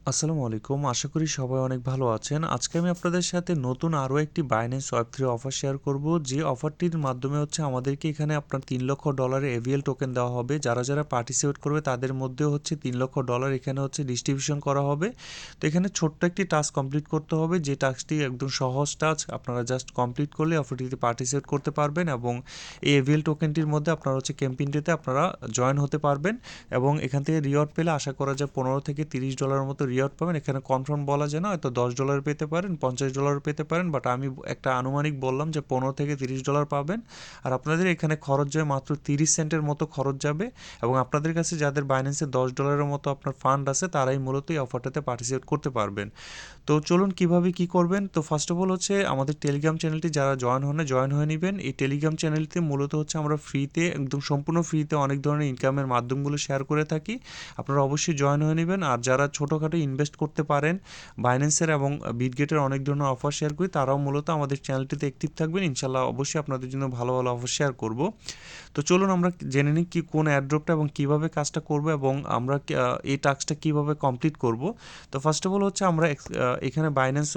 আসসালামু আলাইকুম। আশা করি সবাই অনেক ভালো আছেন। আজকে আমি আপনাদের সাথে নতুন আরও একটি Binance web three offer share করব। যে অফারটির মাধ্যমে হচ্ছে আমাদেরকে এখানে আপনার তিন লক্ষ ডলারের এভিএল টোকেন দেওয়া হবে। যারা যারা পার্টিসিপেট করবে, তাদের মধ্যে হচ্ছে তিন লক্ষ ডলার এখানে হচ্ছে ডিস্ট্রিবিউশন করা হবে। তো এখানে ছোট্ট একটি টাস্ক কমপ্লিট করতে হবে। যে টাস্কটি একদম সহজ টাস্ক আপনারা জাস্ট কমপ্লিট করলে অফারটিতে পার্টিসিপেট করতে পারবেন এবং এই এভিএল টোকেনটির মধ্যে আপনারা হচ্ছে ক্যাম্পেইনটিতে আপনারা জয়েন হতে পারবেন এবং এখান থেকে রিওয়ার্ড পেলে আশা করা যায় পনেরো থেকে তিরিশ ডলারের মতো রিওয়ার্ড পাবেন, এখানে কনফার্ম বলা যায় না, হয়তো দশ ডলার পেতে পারেন, পঞ্চাশ ডলার পেতে পারেন বাট আমি একটা আনুমানিক বললাম যে পনেরো থেকে তিরিশ ডলার পাবেন। আর আপনাদের এখানে খরচ যায় মাত্র তিরিশ সেন্টের মতো খরচ যাবে এবং আপনাদের কাছে যাদের বাইন্যান্সে দশ ডলারের মতো আপনার ফান্ড আছে, তারাই মূলত এই অফারটাতে পার্টিসিপেট করতে পারবেন। তো চলুন কীভাবে কি করবেন? তো ফার্স্ট অফ অল হচ্ছে আমাদের টেলিগ্রাম চ্যানেলটি যারা জয়েন হন জয়েন হয়ে নেবেন। এই টেলিগ্রাম চ্যানেলটি মূলত হচ্ছে আমরা ফ্রিতে একদম সম্পূর্ণ ফ্রিতে অনেক ধরনের ইনকামের মাধ্যমগুলো শেয়ার করে থাকি। আপনারা অবশ্যই জয়েন হয়ে নেবেন। আর যারা ছোটোখাটো ইনভেস্ট করতে পারেন। বাইন্যান্সের এবং বিটগেটের অনেক ধরনের অফার শেয়ার করি। তারাও মূলত আমাদের চ্যানেলটিতে অ্যাক্টিভ থাকবেন। ইনশাল্লাহ অবশ্যই আপনাদের জন্য ভালো ভালো অফার শেয়ার করব। তো চলুন আমরা জেনে নিই কি কোন অ্যাড্রপটা এবং কীভাবে কাজটা করব এবং আমরা এই টাস্কটা কীভাবে কমপ্লিট করব। তো ফার্স্ট অফ অল হচ্ছে আমরা এখানে বাইন্যান্স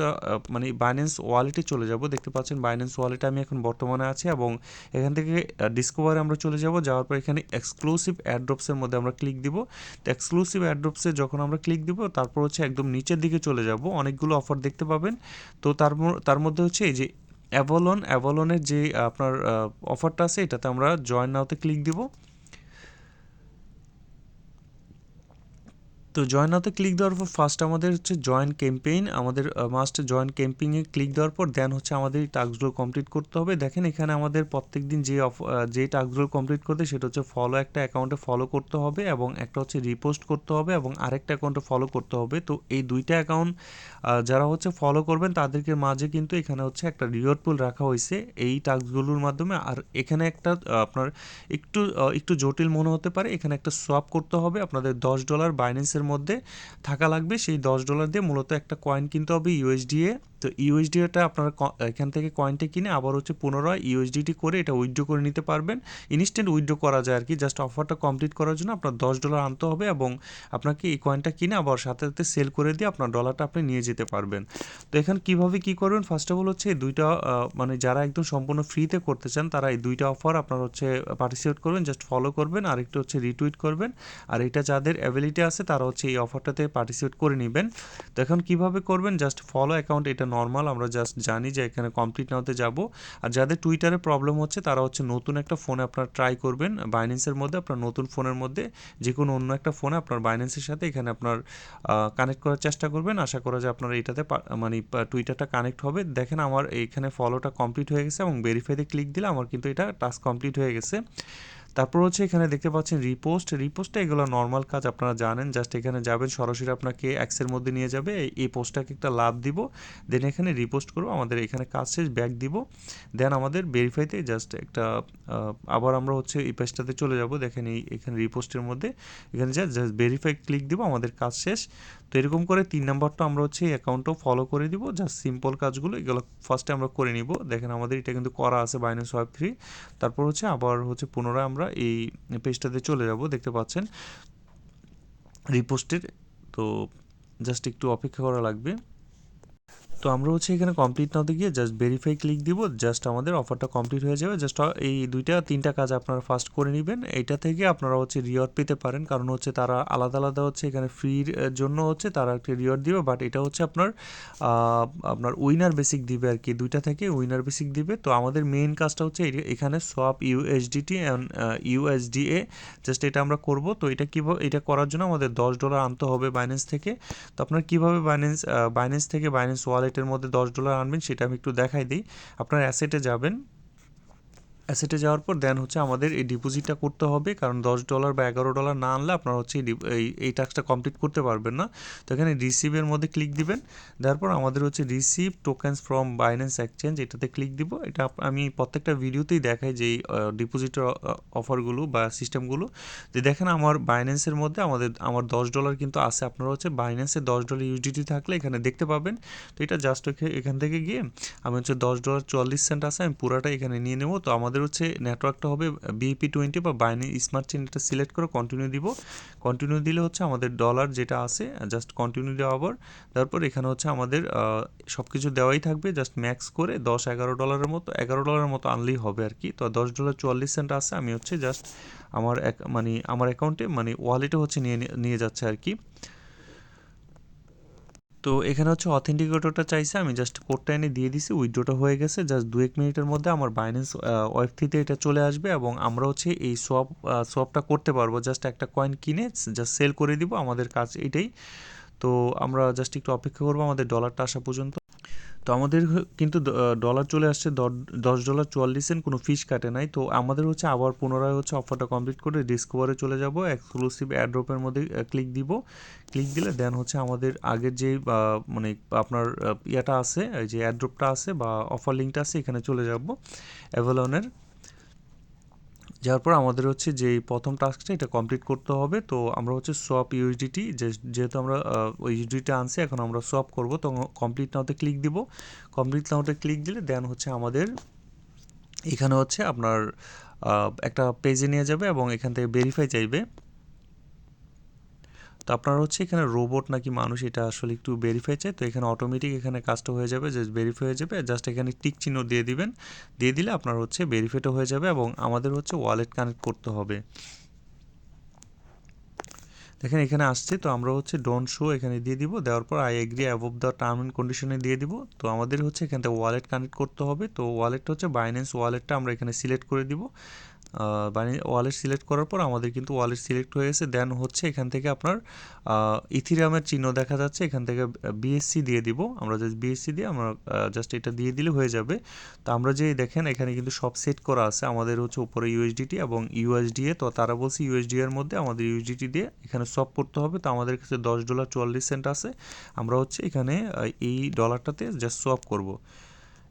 মানে বাইন্যান্স ওয়ালেটে চলে যাব। দেখতে পাচ্ছেন বাইন্যান্স ওয়ালেটে আমি এখন বর্তমানে আছি এবং এখান থেকে ডিসকভারে আমরা চলে যাব। যাওয়ার পর এখানে এক্সক্লুসিভ অ্যাড্রপসের মধ্যে আমরা ক্লিক দিব। তো এক্সক্লুসিভ অ্যাড্রপসে যখন আমরা ক্লিক দিব, তারপর হচ্ছে একদম নিচের দিকে চলে যাব। অনেকগুলো অফার দেখতে পাবেন। তো তার তার মধ্যে হচ্ছে এই যে অ্যাভলন অ্যাভলনের যে আপনার অফারটা আছে, এটাতে আমরা জয়েন নাওতে ক্লিক দিব। তো জয়েন নাওতে ক্লিক দেওয়ার পর ফার্স্ট আমাদের হচ্ছে জয়েন ক্যাম্পেইন আমাদের মাস্ট জয়েন ক্যাম্পেইনে ক্লিক দেওয়ার পর দেন হচ্ছে আমাদের টাস্কগুলো কমপ্লিট করতে হবে। দেখেন এখানে আমাদের প্রত্যেক দিন যে যে টাস্কগুলো কমপ্লিট করতে সেটা হচ্ছে ফলো একটা অ্যাকাউন্টে ফলো করতে হবে এবং একটা হচ্ছে রিপোস্ট করতে হবে এবং আরেকটা অ্যাকাউন্টে ফলো করতে হবে। তো এই দুইটা অ্যাকাউন্ট যারা হচ্ছে ফলো করবেন, তাদেরকে মাঝে কিন্তু এখানে হচ্ছে একটা রিওয়ার্ড পুল রাখা হয়েছে এই টাস্কগুলোর মাধ্যমে। আর এখানে একটা আপনার একটু একটু জটিল মনে হতে পারে, এখানে একটা সোয়াপ করতে হবে। আপনাদের দশ ডলার বাইন্যান্সের মধ্যে থাকা লাগবে। সেই দশ ডলার দিয়ে মূলত একটা কয়েন কিনতে হবে ইউএসডিএ তো ইউএসডিটা আপনারা এখান থেকে কয়েনটা কিনে আবার হচ্ছে পুনরায় ইউএসডিটি করে এটা উইথড্র করে নিতে পারবেন। ইনস্ট্যান্ট উইথড্র করা যায় আর কি জাস্ট অফারটা কমপ্লিট করার জন্য আপনার দশ ডলার আনতে হবে এবং আপনাকে এই কয়েনটা কিনে আবার সাথে সাথে সেল করে দিয়ে আপনার ডলারটা আপনি নিয়ে যেতে পারবেন। তো এখানে কীভাবে কী করবেন? ফার্স্ট অফ অল হচ্ছে এই দুইটা মানে যারা একদম সম্পূর্ণ ফ্রিতে করতে চান, তারা এই দুইটা অফার আপনার হচ্ছে পার্টিসিপেট করবেন জাস্ট ফলো করবেন আর একটু হচ্ছে রিটুইট করবেন। আর এটা যাদের অ্যাবিলিটি আছে, তারা হচ্ছে এই অফারটাতে পার্টিসিপেট করে নেবেন। তো এখন কীভাবে করবেন? জাস্ট ফলো অ্যাকাউন্ট এটা নর্মাল আমরা জাস্ট জানি যে এখানে কমপ্লিট নাওতে যাব। আর যাদের টুইটারে প্রবলেম হচ্ছে, তারা হচ্ছে নতুন একটা ফোনে আপনার ট্রাই করবেন। বাইন্যান্সের মধ্যে আপনার নতুন ফোনের মধ্যে যে কোনো অন্য একটা ফোনে আপনার বাইন্যান্সের সাথে এখানে আপনার কানেক্ট করার চেষ্টা করবেন। আশা করা যায় আপনার এটাতে মানে টুইটারটা কানেক্ট হবে। দেখেন আমার এইখানে ফলোটা কমপ্লিট হয়ে গেছে এবং ভেরিফাইতে ক্লিক দিলে আমার কিন্তু এটা টাস্ক কমপ্লিট হয়ে গেছে। তারপর হচ্ছে এখানে দেখতে পাচ্ছেন রিপোস্ট রিপোস্টটা এগুলো নর্মাল কাজ, আপনারা জানেন জাস্ট এখানে যাবেন, সরাসরি আপনাকে অ্যাক্সের মধ্যে নিয়ে যাবে, এই পোস্টটাকে একটা লাভ দিব দেন এখানে রিপোস্ট করব, আমাদের এখানে কাজ শেষ ব্যাক দিব দেন আমাদের ভেরিফাইতে জাস্ট একটা আবার আমরা হচ্ছে এই পেজটাতে চলে যাব, দেখেন এই, এখানে রিপোস্টের মধ্যে, এখানে যা জাস্ট ভেরিফাই ক্লিক দিব, আমাদের কাজ শেষ, তো এরকম করে তিন নাম্বারটা আমরা হচ্ছে এই অ্যাকাউন্টটাও ফলো করে দিব জাস্ট সিম্পল কাজগুলো, এগুলো ফার্স্টে আমরা করে নিব, দেখেন আমাদের এটা কিন্তু করা আছে বাইন্যান্স ওয়েব থ্রি তারপর হচ্ছে আবার হচ্ছে পুনরায় আমরা এই পেজটাতে চলে যাব দেখতে পাচ্ছেন। রিপোস্টের তো জাস্ট একটু অপেক্ষা করা লাগবে। তো আমরা হচ্ছে এখানে কমপ্লিট নাওতে গিয়ে জাস্ট ভেরিফাই ক্লিক দিব জাস্ট আমাদের অফারটা কমপ্লিট হয়ে যাবে। জাস্ট এই দুইটা, তিনটা কাজ আপনারা ফার্স্ট করে নেবেন। এইটা থেকে আপনারা হচ্ছে রিওয়ার্ড পেতে পারেন। কারণ হচ্ছে তারা আলাদা আলাদা হচ্ছে এখানে ফ্রির জন্য হচ্ছে তারা একটা রিওয়ার্ড দিবে। বাট এটা হচ্ছে আপনার আপনার উইনার বেসিক দিবে আর কি। দুইটা থেকে উইনার বেসিক দিবে। তো আমাদের মেইন কাজটা হচ্ছে এখানে swap USDT and USDA just এটা আমরা করব। তো এটা কীভাবে এটা করার জন্য আমাদের দশ ডলার আনতে হবে বাইন্যান্স থেকে। তো আপনার কীভাবে বাইন্যান্স বাইন্যান্স থেকে বাইন্যান্স ওয়ালেট ওয়ালেটের মধ্যে দশ ডলার আনবেন সেটা আমি একটু দেখাই দিই। আপনার অ্যাসেটে যাবেন অ্যাসেটে যাওয়ার পর দেন হচ্ছে আমাদের এই ডিপোজিটটা করতে হবে। কারণ দশ ডলার বা এগারো ডলার না আনলে আপনার হচ্ছে এই এই টাস্কটা কমপ্লিট করতে পারবেন না। তো এখানে রিসিভের মধ্যে ক্লিক দিবেন। তারপর আমাদের হচ্ছে receive tokens from Binance exchange এটাতে ক্লিক দিব। এটা আমি প্রত্যেকটা ভিডিওতেই দেখাই যে এই ডিপোজিটের অফারগুলো বা সিস্টেমগুলো যে দেখেন আমার বাইন্যান্সের মধ্যে আমাদের, আমার দশ ডলার কিন্তু আছে। আপনারা হচ্ছে বাইন্যান্সে দশ ডলার ইউজিটি থাকলে এখানে দেখতে পাবেন। তো এটা জাস্ট এখান থেকে গিয়ে আমি হচ্ছে দশ ডলার চুয়াল্লিশ সেন্ট আছে, আমি পুরাটা এখানে নিয়ে নেব। তো আমাদের আমাদের হচ্ছে নেটওয়ার্কটা হবে বিপি টোয়েন্টি বা বাইনি স্মার্ট চেন এটা সিলেক্ট করে কন্টিনিউ দিব। কন্টিনিউ দিলে হচ্ছে আমাদের ডলার যেটা আছে জাস্ট কন্টিনিউ দেওয়া আবার। তারপর এখানে হচ্ছে আমাদের সব কিছু দেওয়াই থাকবে জাস্ট ম্যাক্স করে দশ এগারো ডলারের মতো, এগারো ডলারের মতো আনলেই হবে আর কি। তো দশ ডলার চুয়াল্লিশ সেন্ট আছে, আমি হচ্ছে জাস্ট আমার মানে আমার অ্যাকাউন্টে মানে ওয়ালেটে হচ্ছে নিয়ে নিয়ে যাচ্ছে আর কি। তো এখানে হচ্ছে অথেন্টিকেটরটা চাইছে, আমি জাস্ট কোডটা এনে দিয়ে দিছি উইড্রোটা হয়ে গেছে। জাস্ট দু এক মিনিটের মধ্যে আমার বাইন্যান্স ওয়েব এটা চলে আসবে এবং আমরা হচ্ছে এই সোয়াপ সোয়াপটা করতে পারব। জাস্ট একটা কয়েন কিনে জাস্ট সেল করে দিব, আমাদের কাজ এটাই। তো আমরা জাস্ট একটু অপেক্ষা করব, আমাদের ডলারটা আসা পর্যন্ত। তো আমাদের কিন্তু ডলার চলে আসছে দশ ডলার চুয়াল্লিশ সেন্ট কোনো ফিস কাটে নাই। তো আমাদের হচ্ছে আবার পুনরায় হচ্ছে অফারটা কমপ্লিট করে ডিসকভারে চলে যাব এক্সক্লুসিভ অ্যাড্রপের মধ্যে ক্লিক দিব। ক্লিক দিলে দেন হচ্ছে আমাদের আগের যে মানে আপনার ইয়েটা আছে যে অ্যাড্রপটা আছে বা অফার লিঙ্কটা আছে, এখানে চলে যাব। অ্যাভেলনের যাওয়ার পর আমাদের হচ্ছে যে প্রথম টাস্কটা, এটা কমপ্লিট করতে হবে। তো আমরা হচ্ছে সোয়াপ ইউএসডিটি যেহেতু আমরা ওই ইউএসডিটা আনছি, এখন আমরা সোয়াপ করব। তখন কমপ্লিট নাওতে ক্লিক দিব। কমপ্লিট নাওতে ক্লিক দিলে দেন হচ্ছে আমাদের এখানে হচ্ছে আপনার একটা পেজে নিয়ে যাবে এবং এখান থেকে ভেরিফাই চাইবে। তো আপনার হচ্ছে এখানে রোবট নাকি মানুষ, এটা আসলে একটু ভেরিফাই চাই। তো এখানে অটোমেটিক এখানে কাজটা হয়ে যাবে জাস্ট ভেরিফাই হয়ে যাবে। জাস্ট এখানে টিক চিহ্ন দিয়ে দিবেন। দিয়ে দিলে আপনার হচ্ছে ভেরিফাইটা হয়ে যাবে এবং আমাদের হচ্ছে ওয়ালেট কানেক্ট করতে হবে। দেখেন এখানে আসছে, তো আমরা হচ্ছে ডোন্ট শো এখানে দিয়ে দিব। দেওয়ার পর I agree above the term and কন্ডিশনে দিয়ে দিব। তো আমাদের হচ্ছে এখান থেকে ওয়ালেট কানেক্ট করতে হবে। তো ওয়ালেটটা হচ্ছে বাইন্যান্স ওয়ালেটটা আমরা এখানে সিলেক্ট করে দিব। ওয়ালেট সিলেক্ট করার পর আমাদের কিন্তু ওয়ালেট সিলেক্ট হয়ে গেছে। দেন হচ্ছে এখান থেকে আপনার ইথিরিয়ামের চিহ্ন দেখা যাচ্ছে। এখান থেকে বিএসসি দিয়ে দিব। আমরা জাস্ট বিএসসি দিয়ে আমরা জাস্ট এটা দিয়ে দিলে হয়ে যাবে। তো আমরা যে দেখেন এখানে কিন্তু সব সেট করা আছে। আমাদের হচ্ছে উপরে ইউএসডিটি এবং ইউএসডিএ তো তারা বলছে ইউএসডি এর মধ্যে আমাদের ইউএসডিটি দিয়ে এখানে সব করতে হবে। তো আমাদের কাছে দশ ডলার চুয়াল্লিশ সেন্ট আছে। আমরা হচ্ছে এখানে এই ডলারটাতে জাস্ট সোয়াপ করব।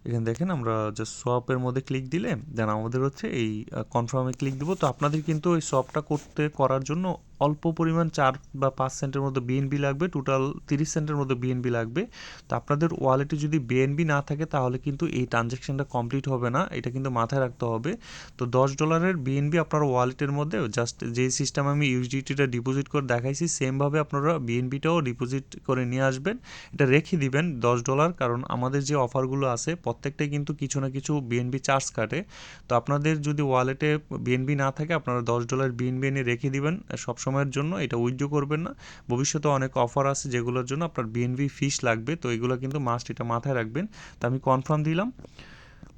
এখানে দেখেন আমরা জাস্ট সোয়াপের মধ্যে ক্লিক দিলে দেন আমাদের হচ্ছে এই কনফার্মে ক্লিক দেবো। তো আপনাদের কিন্তু ওই সোয়াপটা করতে, করার জন্য অল্প পরিমাণ চার বা পাঁচ সেন্টের মধ্যে বিএনবি লাগবে টোটাল তিরিশ সেন্টের মধ্যে বিএনবি লাগবে। তো আপনাদের ওয়ালেটে যদি বিএনবি না থাকে, তাহলে কিন্তু এই ট্রানজ্যাকশনটা কমপ্লিট হবে না, এটা কিন্তু মাথায় রাখতে হবে। তো দশ ডলারের বিএনবি আপনার ওয়ালেটের মধ্যে, জাস্ট যে সিস্টেম আমি ইউজিটিটা ডিপোজিট করে দেখাইছি, সেমভাবে আপনারা বিএনবিটাও ডিপোজিট করে নিয়ে আসবেন। এটা রেখে দিবেন দশ ডলার, কারণ আমাদের যে অফারগুলো আছে, প্রত্যেকটাই কিন্তু কিছু না কিছু বিএনবি চার্জ কাটে। তো আপনাদের যদি ওয়ালেটে বিএনবি না থাকে, আপনারা দশ ডলার বিএনবি এনে রেখে দিবেন, সবসময় সময়ের জন্য, এটা উইথড্র করবেন না। ভবিষ্যতে অনেক অফার আছে যেগুলোর জন্য আপনার বিএনবি ফিস লাগবে, তো এগুলো কিন্তু মাস্ট এটা মাথায় রাখবেন। তো আমি কনফার্ম দিলাম।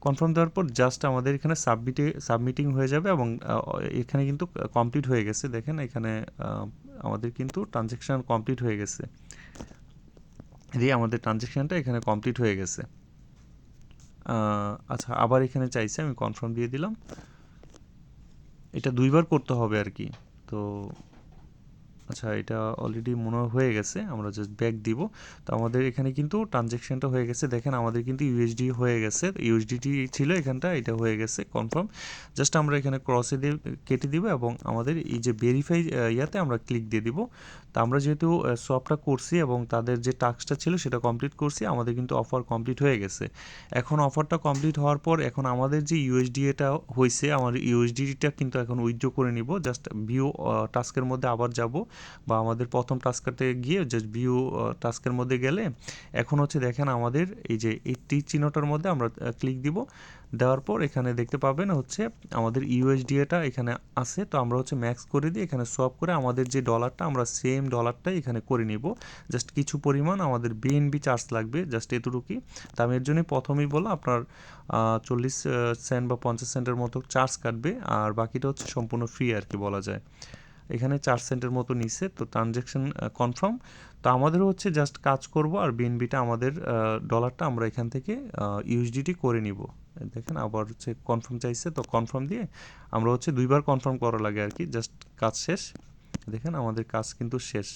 কনফার্ম দেওয়ার পর জাস্ট আমাদের এখানে সাবমিটে সাবমিটিং হয়ে যাবে এবং এখানে কিন্তু কমপ্লিট হয়ে গেছে। দেখেন এখানে আমাদের কিন্তু ট্রানজ্যাকশান কমপ্লিট হয়ে গেছে। দিয়ে আমাদের ট্রানজ্যাকশানটা এখানে কমপ্লিট হয়ে গেছে। আচ্ছা আবার এখানে চাইছে, আমি কনফার্ম দিয়ে দিলাম। এটা দুইবার করতে হবে আর কি। তো আচ্ছা এটা অলরেডি মনে হয়ে গেছে, আমরা জাস্ট ব্যাক দিব। তো আমাদের এখানে কিন্তু ট্রানজ্যাকশনটা হয়ে গেছে। দেখেন, আমাদের কিন্তু ইউএসডি হয়ে গেছে। ইউএসডিটি ছিল এখানটা, এটা হয়ে গেছে কনফার্ম জাস্ট আমরা এখানে ক্রসে দিয়ে কেটে দিব এবং আমাদের এই যে ভেরিফাই ইয়াতে আমরা ক্লিক দিয়ে দিব। তো আমরা যেহেতু সবটা করছি এবং তাদের যে টাস্কটা ছিল সেটা কমপ্লিট করছি, আমাদের কিন্তু অফার কমপ্লিট হয়ে গেছে। এখন অফারটা কমপ্লিট হওয়ার পর, এখন আমাদের যে ইউএসডি এটা হয়েছে আমার ইউএসডিটা কিন্তু এখন উইথড্র করে নিব। জাস্ট ভিউ টাস্কের মধ্যে আবার যাব। বা আমাদের প্রথম টাস্কাতে গিয়ে জাস্ট ভিউ টাস্কের মধ্যে গেলে এখন হচ্ছে দেখেন আমাদের এই যে এই চিহ্নটার মধ্যে আমরা ক্লিক দিব। দেওয়ার পর এখানে দেখতে পাবেন হচ্ছে আমাদের ইউএসডিএটা এখানে আছে। তো আমরা হচ্ছে ম্যাক্স করে দিয়ে এখানে সোয়াপ করে আমাদের যে ডলারটা আমরা সেম ডলারটাই এখানে করে নিব। জাস্ট কিছু পরিমাণ আমাদের বিএনবি চার্জ লাগবে জাস্ট এতটুকুই। তো আমি এর জন্যই প্রথমেই বললাম, আপনার চল্লিশ সেন্ট বা পঞ্চাশ সেন্টের মতো চার্জ কাটবে। আর বাকিটা হচ্ছে সম্পূর্ণ ফ্রি আর কি বলা যায়। এখানে চার সেন্টের মতো নিছে তো ট্রানজ্যাকশন কনফার্ম তো আমাদের হচ্ছে জাস্ট কাজ করব আর বিএনবিটা আমাদের ডলারটা আমরা এখান থেকে ইউএসডিটি করে নিব। দেখেন আবার হচ্ছে কনফার্ম চাইছে, তো কনফার্ম দিয়ে আমরা হচ্ছে দুইবার কনফার্ম করা লাগে আর কি জাস্ট কাজ শেষ। দেখেন আমাদের কাজ কিন্তু শেষ।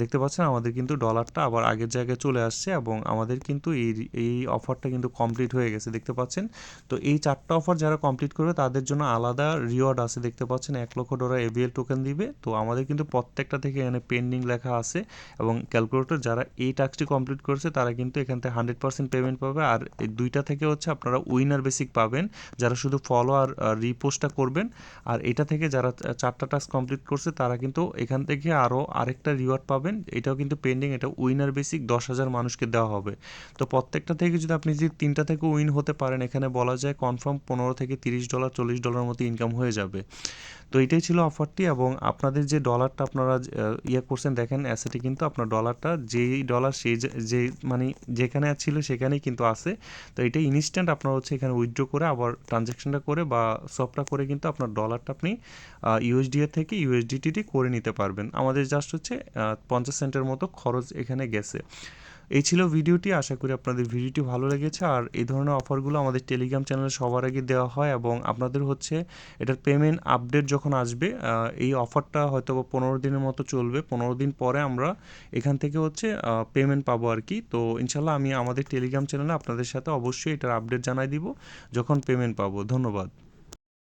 দেখতে পাচ্ছেন আমাদের কিন্তু ডলারটা আবার আগের জায়গায় চলে আসছে এবং আমাদের কিন্তু এই এই অফারটা কিন্তু কমপ্লিট হয়ে গেছে, দেখতে পাচ্ছেন? তো এই চারটা অফার যারা কমপ্লিট করবে, তাদের জন্য আলাদা রিওয়ার্ড আছে, দেখতে পাচ্ছেন? এক লক্ষ ডলার এবিএল টোকেন দিবে। তো আমাদের কিন্তু প্রত্যেকটা থেকে এখানে পেন্ডিং লেখা আছে এবং ক্যালকুলেটর যারা এই টাস্কটি কমপ্লিট করেছে, তারা কিন্তু এখান থেকে হান্ড্রেড পার্সেন্ট পেমেন্ট পাবে। আর এই দুইটা থেকে হচ্ছে আপনারা উইনার বেসিক পাবেন, যারা শুধু ফলো আর রিপোস্টটা করবেন। আর এটা থেকে যারা চারটা টাস্ক কমপ্লিট করছে, তারা কিন্তু এখান থেকে আরও আরেকটা রিওয়ার্ড পাবেন, এটাও কিন্তু পেন্ডিং এটা উইনার বেসিক দশ হাজার মানুষকে দেওয়া হবে। তো প্রত্যেকটা থেকে যদি আপনি যদি তিনটা থেকে উইন হতে পারেন, এখানে বলা যায় কনফার্ম পনেরো থেকে তিরিশ ডলার চল্লিশ ডলার মতো ইনকাম হয়ে যাবে। তো এটাই ছিল অফারটি এবং আপনাদের যে ডলারটা আপনারা ইয়ে করছেন, দেখেন অ্যাসেটে কিন্তু আপনার ডলারটা যেই ডলার সেই যে- মানে যেখানে ছিল সেখানেই কিন্তু আছে। তো এটা ইনস্ট্যান্ট আপনার হচ্ছে এখানে উইথড্র করে আবার ট্রানজ্যাকশনটা করে বা সবটা করে কিন্তু আপনার ডলারটা আপনি ইউএসডিএ থেকে ইউএসডিটি করে নিতে পারবেন। আমাদের জাস্ট হচ্ছে পঞ্চাশ সেন্টের মতো খরচ এখানে গেছে। এই ছিল ভিডিওটি, আশা করি আপনাদের ভিডিওটি ভালো লেগেছে। আর এই ধরনের অফারগুলো আমাদের টেলিগ্রাম চ্যানেলে সবার আগে দেওয়া হয় এবং আপনাদের হচ্ছে এটার পেমেন্ট আপডেট যখন আসবে এই অফারটা হয়তো পনেরো দিনের মতো চলবে। পনেরো দিন পরে আমরা এখান থেকে হচ্ছে পেমেন্ট পাবো আর কি। তো ইনশাল্লাহ আমি আমাদের টেলিগ্রাম চ্যানেলে আপনাদের সাথে অবশ্যই এটার আপডেট জানাই দিব, যখন পেমেন্ট পাবো। ধন্যবাদ।